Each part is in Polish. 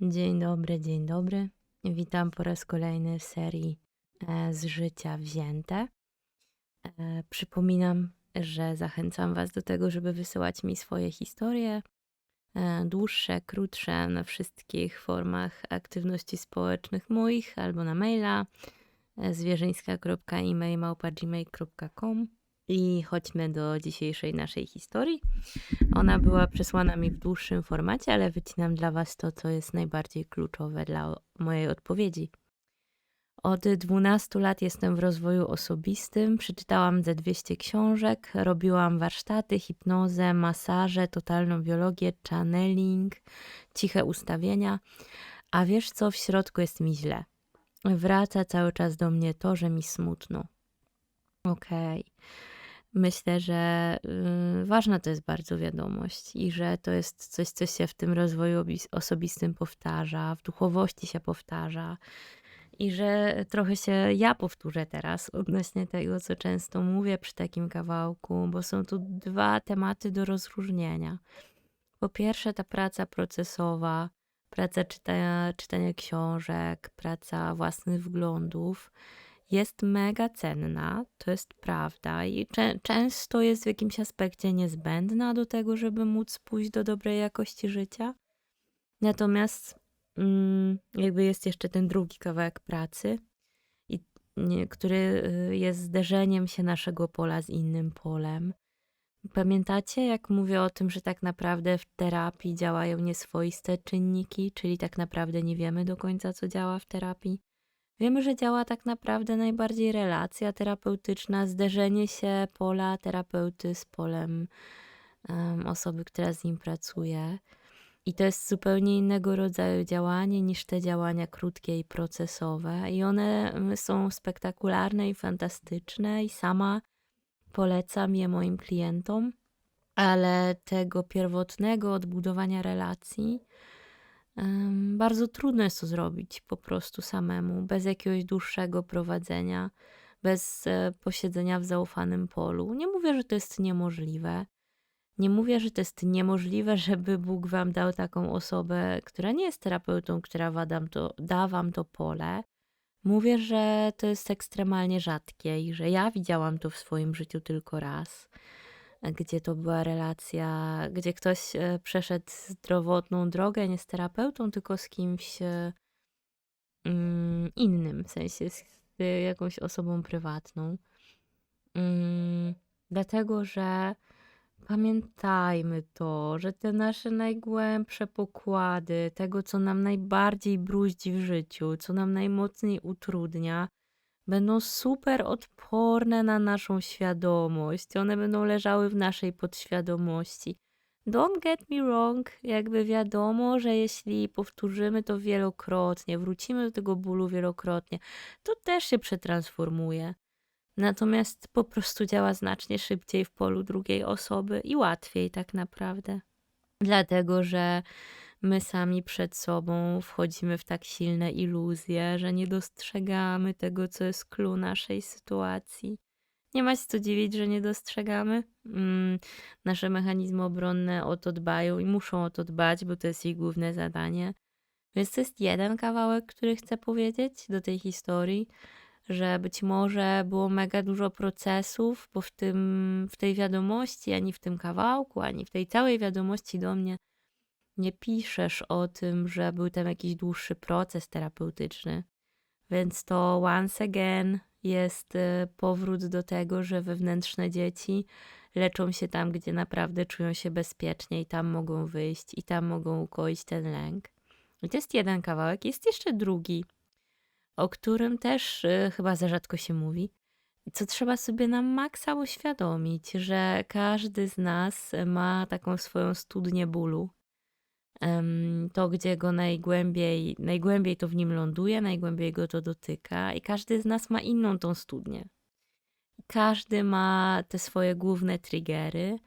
Dzień dobry, dzień dobry. Witam po raz kolejny w serii e, z życia wzięte. E, przypominam, że zachęcam Was do tego, żeby wysyłać mi swoje historie, e, dłuższe, krótsze, na wszystkich formach aktywności społecznych moich albo na maila zwierzyńska.email.gmail.com i chodźmy do dzisiejszej naszej historii. Ona była przesłana mi w dłuższym formacie, ale wycinam dla Was to, co jest najbardziej kluczowe dla mojej odpowiedzi. Od 12 lat jestem w rozwoju osobistym. Przeczytałam ze 200 książek, robiłam warsztaty, hipnozę, masaże, totalną biologię, channeling, ciche ustawienia. A wiesz co, w środku jest mi źle. Wraca cały czas do mnie to, że mi smutno. Okej. Okay. Myślę, że y, ważna to jest bardzo wiadomość i że to jest coś, co się w tym rozwoju osobistym powtarza, w duchowości się powtarza. I że trochę się ja powtórzę teraz odnośnie tego, co często mówię przy takim kawałku, bo są tu dwa tematy do rozróżnienia. Po pierwsze, ta praca procesowa, praca czytania, czytania książek, praca własnych wglądów jest mega cenna, to jest prawda, i czę często jest w jakimś aspekcie niezbędna do tego, żeby móc pójść do dobrej jakości życia. Natomiast mm, jakby jest jeszcze ten drugi kawałek pracy, i, nie, który y, jest zderzeniem się naszego pola z innym polem. Pamiętacie, jak mówię o tym, że tak naprawdę w terapii działają nieswoiste czynniki, czyli tak naprawdę nie wiemy do końca, co działa w terapii? Wiemy, że działa tak naprawdę najbardziej relacja terapeutyczna, zderzenie się pola terapeuty z polem um, osoby, która z nim pracuje. I to jest zupełnie innego rodzaju działanie niż te działania krótkie i procesowe. I one są spektakularne i fantastyczne, i sama polecam je moim klientom, ale tego pierwotnego odbudowania relacji bardzo trudno jest to zrobić po prostu samemu, bez jakiegoś dłuższego prowadzenia, bez e, posiedzenia w zaufanym polu. Nie mówię, że to jest niemożliwe. Nie mówię, że to jest niemożliwe, żeby Bóg wam dał taką osobę, która nie jest terapeutą, która to, da wam to pole. Mówię, że to jest ekstremalnie rzadkie i że ja widziałam to w swoim życiu tylko raz gdzie to była relacja, gdzie ktoś e, przeszedł zdrowotną drogę, nie z terapeutą, tylko z kimś e, mm, innym, w sensie z jakąś osobą prywatną. Mm, dlatego, że pamiętajmy to, że te nasze najgłębsze pokłady, tego, co nam najbardziej bruździ w życiu, co nam najmocniej utrudnia, będą super odporne na naszą świadomość. One będą leżały w naszej podświadomości. Don't get me wrong, jakby wiadomo, że jeśli powtórzymy to wielokrotnie, wrócimy do tego bólu wielokrotnie, to też się przetransformuje. Natomiast po prostu działa znacznie szybciej w polu drugiej osoby i łatwiej tak naprawdę. Dlatego, że my sami przed sobą wchodzimy w tak silne iluzje, że nie dostrzegamy tego, co jest clue naszej sytuacji. Nie ma się co dziwić, że nie dostrzegamy. Mm, nasze mechanizmy obronne o to dbają i muszą o to dbać, bo to jest ich główne zadanie. Więc to jest jeden kawałek, który chcę powiedzieć do tej historii, że być może było mega dużo procesów, bo w, tym, w tej wiadomości, ani w tym kawałku, ani w tej całej wiadomości do mnie nie piszesz o tym, że był tam jakiś dłuższy proces terapeutyczny. Więc to once again jest y, powrót do tego, że wewnętrzne dzieci leczą się tam, gdzie naprawdę czują się bezpiecznie i tam mogą wyjść i tam mogą ukoić ten lęk. I to jest jeden kawałek. Jest jeszcze drugi, o którym też y, chyba za rzadko się mówi. Co trzeba sobie na maksa uświadomić, że każdy z nas ma taką swoją studnię bólu, to, gdzie go najgłębiej, najgłębiej to w nim ląduje, najgłębiej go to dotyka, i każdy z nas ma inną tą studnię. Każdy ma te swoje główne triggery,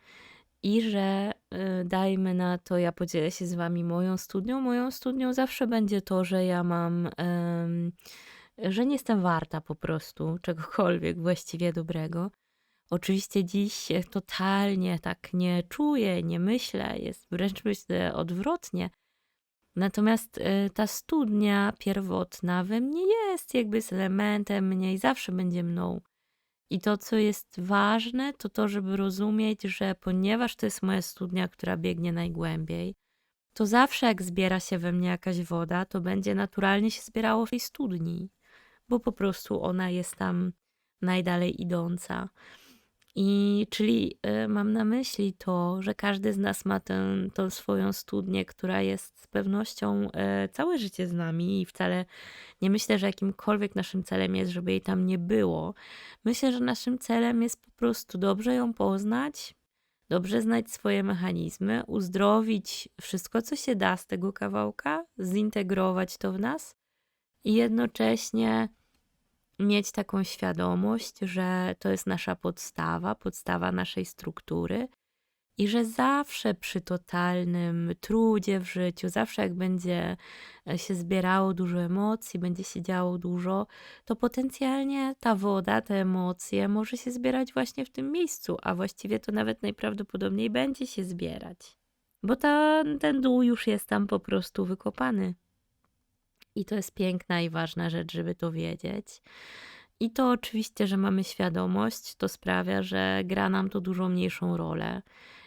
i że y, dajmy na to, ja podzielę się z wami moją studnią. Moją studnią zawsze będzie to, że ja mam, że nie jestem warta po prostu czegokolwiek właściwie dobrego Oczywiście dziś totalnie tak nie czuję, nie myślę, jest wręcz myślę odwrotnie. Natomiast, y, ta studnia pierwotna we mnie jest jakby z elementem mnie i zawsze będzie mną. I to, co jest ważne, to to, żeby rozumieć, że ponieważ to jest moja studnia, która biegnie najgłębiej, to zawsze jak zbiera się we mnie jakaś woda, to będzie naturalnie się zbierało w tej studni, bo po prostu ona jest tam najdalej idąca. I czyli y, mam na myśli to, że każdy z nas ma tę, swoją studnię, która jest z pewnością y, całe życie z nami i wcale nie myślę, że jakimkolwiek naszym celem jest, żeby jej tam nie było. Myślę, że naszym celem jest po prostu dobrze ją poznać, dobrze znać swoje mechanizmy, uzdrowić wszystko, co się da z tego kawałka, zintegrować to w nas i jednocześnie mieć taką świadomość, że to jest nasza podstawa, podstawa naszej struktury i że zawsze przy totalnym trudzie w życiu, zawsze jak będzie e, się zbierało dużo emocji, będzie się działo dużo, to potencjalnie ta woda, te emocje może się zbierać właśnie w tym miejscu, a właściwie to nawet najprawdopodobniej będzie się zbierać, bo ta, ten dół już jest tam po prostu wykopany. I to jest piękna i ważna rzecz, żeby to wiedzieć. I to oczywiście, że mamy świadomość, to sprawia, że gra nam to dużo mniejszą rolę.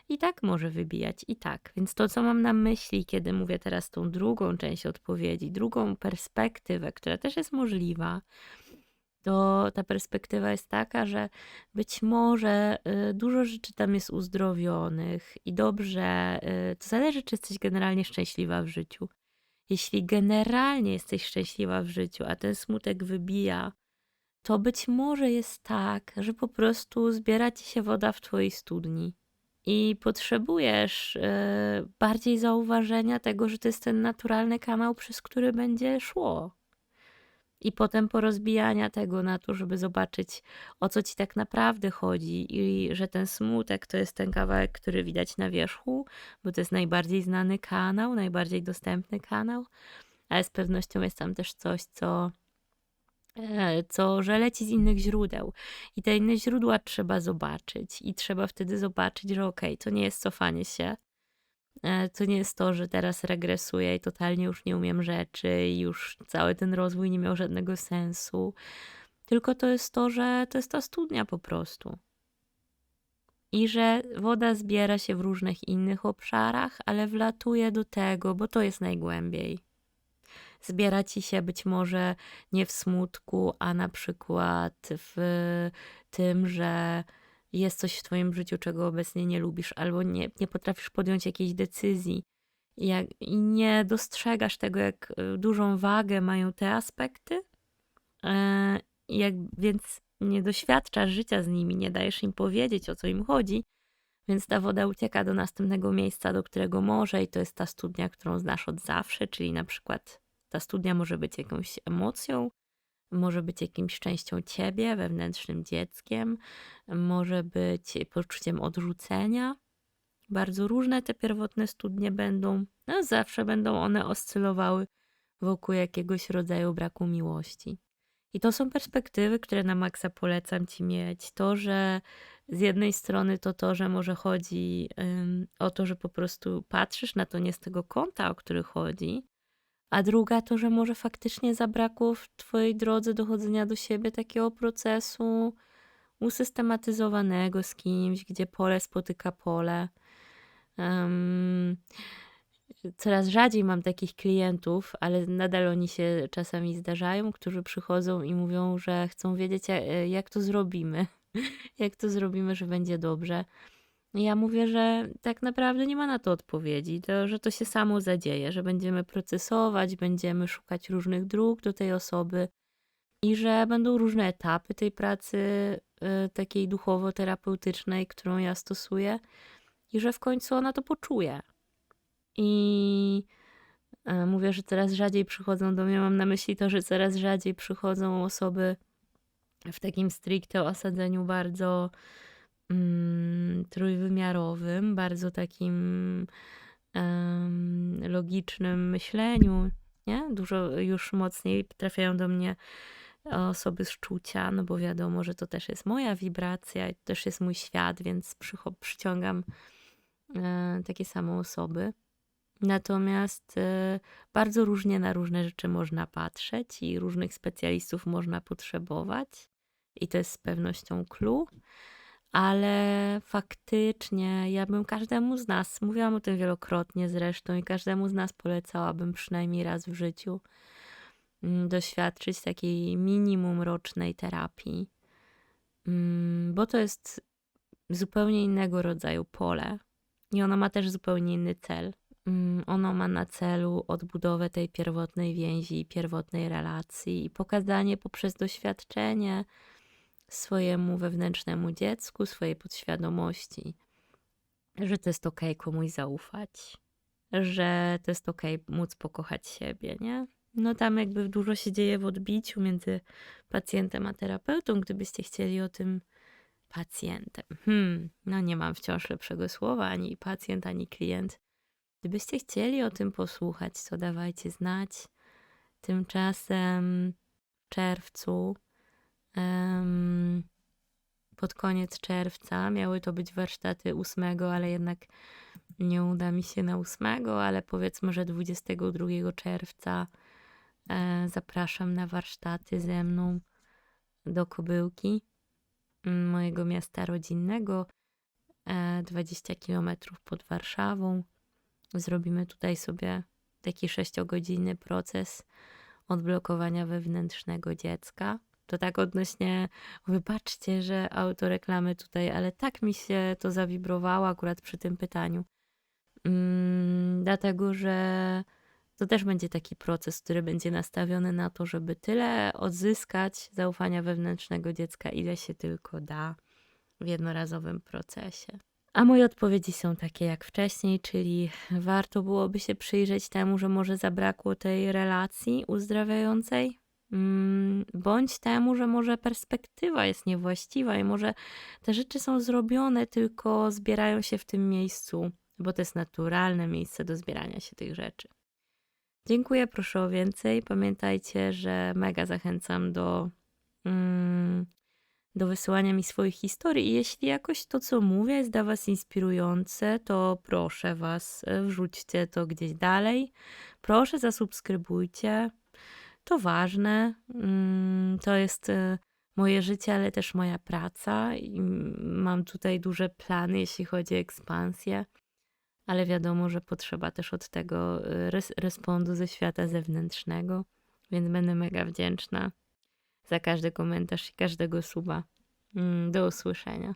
I tak może wybijać, i tak. Więc to, co mam na myśli, kiedy mówię teraz tą drugą część odpowiedzi, drugą perspektywę, która też jest możliwa, to ta perspektywa jest taka, że być może y, dużo rzeczy tam jest uzdrowionych i dobrze, y, to zależy, czy jesteś generalnie szczęśliwa w życiu. Jeśli generalnie jesteś szczęśliwa w życiu, a ten smutek wybija, to być może jest tak, że po prostu zbiera ci się woda w twojej studni. I potrzebujesz yy, bardziej zauważenia tego, że to jest ten naturalny kanał, przez który będzie szło i potem porozbijania tego na to, żeby zobaczyć, o co ci tak naprawdę chodzi i że ten smutek to jest ten kawałek, który widać na wierzchu, bo to jest najbardziej znany kanał, najbardziej dostępny kanał, ale z pewnością jest tam też coś, co e, co, że leci z innych źródeł. I te inne źródła trzeba zobaczyć. I trzeba wtedy zobaczyć, że okej, okay, to nie jest cofanie się, to nie jest to, że teraz regresuję i totalnie już nie umiem rzeczy i już cały ten rozwój nie miał żadnego sensu. Tylko to jest to, że to jest ta studnia po prostu. I że woda zbiera się w różnych innych obszarach, ale wlatuje do tego, bo to jest najgłębiej. Zbiera ci się być może nie w smutku, a na przykład w tym, że jest coś w Twoim życiu, czego obecnie nie lubisz, albo nie, nie potrafisz podjąć jakiejś decyzji. Jak, i nie dostrzegasz tego, jak e, dużą wagę mają te aspekty, e, jak, więc nie doświadczasz życia z nimi, nie dajesz im powiedzieć, o co im chodzi, więc ta woda ucieka do następnego miejsca, do którego może, i to jest ta studnia, którą znasz od zawsze, czyli na przykład ta studnia może być jakąś emocją, może być jakimś częścią ciebie, wewnętrznym dzieckiem, może być poczuciem odrzucenia. Bardzo różne te pierwotne studnie będą, no zawsze będą one oscylowały wokół jakiegoś rodzaju braku miłości. I to są perspektywy, które na maksa polecam ci mieć. To, że z jednej strony to to, że może chodzi o to, że po prostu patrzysz na to nie z tego kąta, o który chodzi, a druga to, że może faktycznie zabrakło w Twojej drodze dochodzenia do siebie takiego procesu usystematyzowanego z kimś, gdzie pole spotyka pole. Um, coraz rzadziej mam takich klientów, ale nadal oni się czasami zdarzają, którzy przychodzą i mówią, że chcą wiedzieć, jak to zrobimy. jak to zrobimy, że będzie dobrze. Ja mówię, że tak naprawdę nie ma na to odpowiedzi, to, że to się samo zadzieje, że będziemy procesować, będziemy szukać różnych dróg do tej osoby i że będą różne etapy tej pracy y, takiej duchowo-terapeutycznej, którą ja stosuję, i że w końcu ona to poczuje. I y, mówię, że coraz rzadziej przychodzą do mnie, mam na myśli to, że coraz rzadziej przychodzą osoby w takim stricte osadzeniu bardzo mm, trójwymiarowym, bardzo takim um, logicznym myśleniu, nie? Dużo już mocniej trafiają do mnie osoby z czucia, no bo wiadomo, że to też jest moja wibracja i to też jest mój świat, więc przyciągam e, takie same osoby. Natomiast e, bardzo różnie na różne rzeczy można patrzeć i różnych specjalistów można potrzebować. I to jest z pewnością clue. Ale faktycznie ja bym każdemu z nas, mówiłam o tym wielokrotnie zresztą, i każdemu z nas polecałabym przynajmniej raz w życiu mm, doświadczyć takiej minimum rocznej terapii. Mm, Bo to jest zupełnie innego rodzaju pole i ono ma też zupełnie inny cel. Mm, Ono ma na celu odbudowę tej pierwotnej więzi, pierwotnej relacji i pokazanie poprzez doświadczenie swojemu wewnętrznemu dziecku, swojej podświadomości, że to jest ok komuś zaufać, że to jest ok móc pokochać siebie, nie? No tam jakby dużo się dzieje w odbiciu między pacjentem a terapeutą, gdybyście chcieli o tym pacjentem. Hmm, no nie mam wciąż lepszego słowa, ani pacjent, ani klient. Gdybyście chcieli o tym posłuchać, to dawajcie znać. Tymczasem w czerwcu, pod koniec czerwca, miały to być warsztaty 8, ale jednak nie uda mi się na 8, ale powiedzmy, że 22 czerwca e, zapraszam na warsztaty ze mną do Kobyłki, mojego miasta rodzinnego, e, 20 km pod Warszawą. Zrobimy tutaj sobie taki sześciogodzinny proces odblokowania wewnętrznego dziecka. To tak odnośnie, wybaczcie, że autoreklamy tutaj, ale tak mi się to zawibrowało akurat przy tym pytaniu. Mm, dlatego, że to też będzie taki proces, który będzie nastawiony na to, żeby tyle odzyskać zaufania wewnętrznego dziecka, ile się tylko da w jednorazowym procesie. A moje odpowiedzi są takie jak wcześniej, czyli warto byłoby się przyjrzeć temu, że może zabrakło tej relacji uzdrawiającej, bądź temu, że może perspektywa jest niewłaściwa i może te rzeczy są zrobione, tylko zbierają się w tym miejscu, bo to jest naturalne miejsce do zbierania się tych rzeczy. Dziękuję, proszę o więcej. Pamiętajcie, że mega zachęcam do, mm, do wysyłania mi swoich historii. I jeśli jakoś to, co mówię, jest dla Was inspirujące, to proszę Was, e, wrzućcie to gdzieś dalej. Proszę, zasubskrybujcie. To ważne. Mm, To jest e, moje życie, ale też moja praca. I mam tutaj duże plany, jeśli chodzi o ekspansję ale wiadomo, że potrzeba też od tego res respondu ze świata zewnętrznego, więc będę mega wdzięczna za każdy komentarz i każdego suba. Mm, Do usłyszenia.